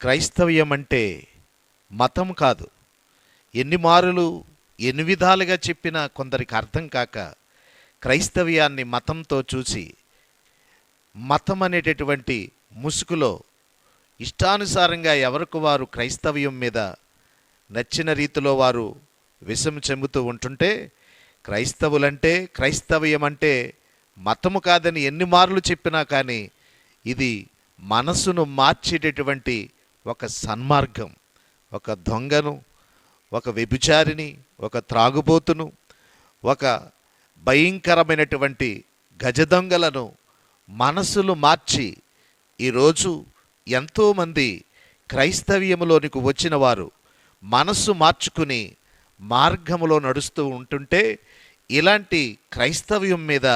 క్రైస్తవ్యం అంటే మతం కాదు. ఎన్ని మారులు ఎన్ని విధాలుగా చెప్పినా కొందరికి అర్థం కాక క్రైస్తవ్యాన్ని మతంతో చూసి మతం అనేటటువంటి ముసుగులో ఇష్టానుసారంగా ఎవరికి వారు క్రైస్తవ్యం మీద నచ్చిన రీతిలో వారు విషం చెందుతూ ఉంటుంటే క్రైస్తవులంటే క్రైస్తవ్యం అంటే మతము కాదని ఎన్ని మార్లు చెప్పినా కానీ ఇది మనసును మార్చేటటువంటి ఒక సన్మార్గం ఒక దొంగను ఒక వ్యభిచారిని ఒక త్రాగుబోతును ఒక భయంకరమైనటువంటి గజ దొంగలను మనసులు మార్చి ఈరోజు ఎంతోమంది క్రైస్తవ్యములోనికి వచ్చిన వారు మనస్సు మార్చుకుని మార్గములో నడుస్తూ ఉంటుంటే ఇలాంటి క్రైస్తవ్యం మీద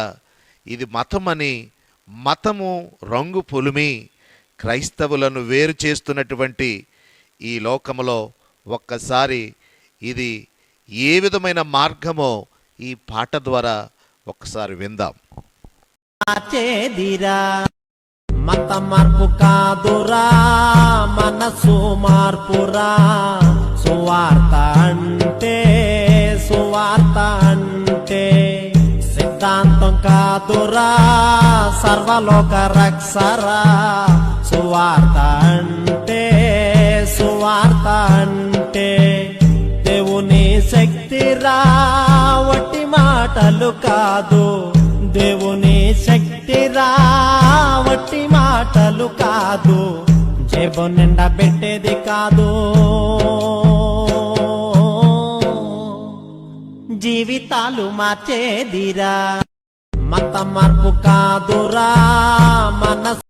ఇది మతమని మతము రంగు పొలిమి క్రైస్తవులను వేరు చేస్తున్నటువంటి ఈ లోకములో ఒక్కసారి ఇది ఏ విధమైన మార్గమో ఈ పాట ద్వారా ఒకసారి విందాం. మత మార్పు కాదురా మనసు మార్పురా. సువార్త అంటే సువార్త అంటే సిద్ధాంతం కాదురా సర్వలోక రక్షరా. సువార్త అంటే సువార్త అంటే దేవుని శక్తి రావటి మాటలు కాదు దేవుని శక్తి రావటి మాటలు కాదు జేబు నిండా పెట్టేది కాదు. జీవితాలు మార్చేదిరా. మత మార్పు కాదురా మనసు